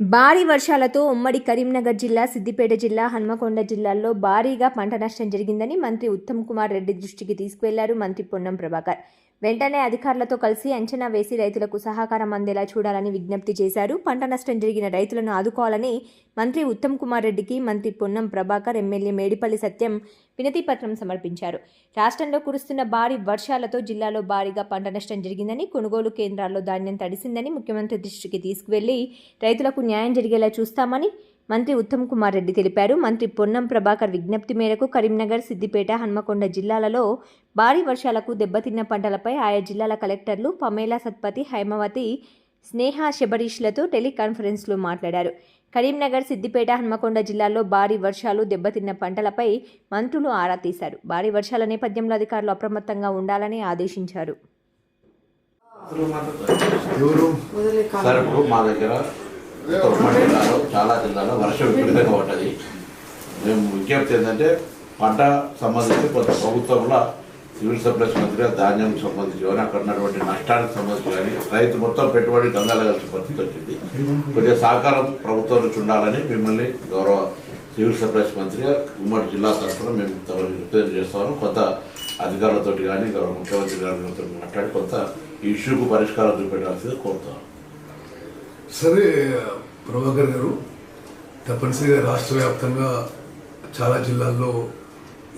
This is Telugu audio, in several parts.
భారీ వర్షాలతో ఉమ్మడి కరీంనగర్ జిల్లా సిద్దిపేట జిల్లా హన్మకొండ జిల్లాల్లో భారీగా పంట నష్టం జరిగిందని మంత్రి ఉత్తమ్ కుమార్ రెడ్డి దృష్టికి తీసుకువెళ్ళారు మంత్రి పొన్నం ప్రభాకర్. వెంటనే అధికారులతో కలిసి అంచనా వేసి రైతులకు సహకారం అందేలా చూడాలని విజ్ఞప్తి చేశారు. పంట నష్టం జరిగిన రైతులను ఆదుకోవాలని మంత్రి ఉత్తమ్ కుమార్ రెడ్డికి మంత్రి పొన్నం ప్రభాకర్ ఎమ్మెల్యే మేడిపల్లి సత్యం వినతిపత్రం సమర్పించారు. రాష్ట్రంలో కురుస్తున్న భారీ వర్షాలతో జిల్లాలో భారీగా పంట నష్టం జరిగిందని కొనుగోలు కేంద్రాల్లో ధాన్యం తడిసిందని ముఖ్యమంత్రి దృష్టికి తీసుకువెళ్ళి రైతులకు న్యాయం జరిగేలా చూస్తామని మంత్రి ఉత్తమ్ కుమార్ రెడ్డి తెలిపారు. మంత్రి పొన్నం ప్రభాకర్ విజ్ఞప్తి మేరకు కరీంనగర్ సిద్దిపేట హన్మకొండ జిల్లాలలో భారీ వర్షాలకు దెబ్బతిన్న పంటలపై ఆయా జిల్లాల కలెక్టర్లు పమేలా సత్పతి హైమవతి స్నేహ శబరీష్లతో టెలికాన్ఫరెన్స్లో మాట్లాడారు. కరీంనగర్ సిద్దిపేట హన్మకొండ జిల్లాల్లో భారీ వర్షాలు దెబ్బతిన్న పంటలపై మంత్రులు ఆరా తీశారు. భారీ వర్షాల నేపథ్యంలో అధికారులు అప్రమత్తంగా ఉండాలని ఆదేశించారు. మా దగ్గర చాలా జిల్లాలో వర్షం విపరీతంగా పడ్డది. మేము విజ్ఞప్తి ఏంటంటే పంట సంబంధించి కొంత ప్రభుత్వంలో సివిల్ సప్లైస్ మంత్రిగా ధాన్యం సంబంధించి కానీ అక్కడ ఉన్నటువంటి నష్టానికి సంబంధించి కానీ రైతు మొత్తం పెట్టుబడి గంగాలగాల్సిన కలిసి పరిస్థితి వచ్చింది. కొద్దిగా సహకారం ప్రభుత్వం నుంచి ఉండాలని మిమ్మల్ని గౌరవ సివిల్ సప్లైస్ మంత్రిగా ఉమ్మడి జిల్లా తరఫున మేము తమకు రిప్రజెంట్ చేస్తాము కొంత అధికారులతో కానీ గౌరవ ముఖ్యమంత్రి గారితో మాట్లాడి కొంత ఈ ఇష్యూకు పరిష్కారం చూపెట్టాల్సింది కోరుతాం సరే ప్రభాకర్ గారు తప్పనిసరిగా రాష్ట్ర వ్యాప్తంగా చాలా జిల్లాల్లో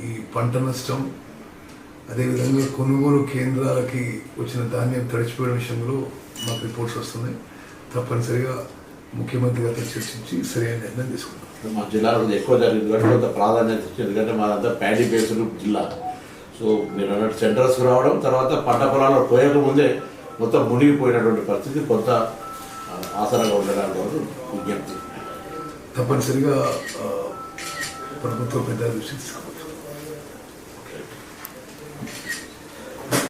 ఈ పంట నష్టం అదేవిధంగా కొనుగోలు కేంద్రాలకి వచ్చిన ధాన్యం తడిచిపోయిన విషయంలో మాకు రిపోర్ట్స్ వస్తున్నాయి. తప్పనిసరిగా ముఖ్యమంత్రి గారితో చర్చించి సరైన నిర్ణయం తీసుకుంటాం. మా జిల్లాలో ఎక్కువ జరిగింది కాబట్టి కొంత ప్రాధాన్యత ఇచ్చింది. ఎందుకంటే మాదంతా ప్యాడీ బేస్డ్ జిల్లా. సో మీరు అన్నట్టు సెంటర్స్ రావడం తర్వాత పంట పొలాల్లో పోయక ముందే మొత్తం మునిగిపోయినటువంటి పరిస్థితి కొంత ఆసరాగా ఉండడానికి వరకు విజ్ఞప్తి. తప్పనిసరిగా ఆ, ప్రభుత్వ పెద్ద దృష్టి తీసుకోవచ్చు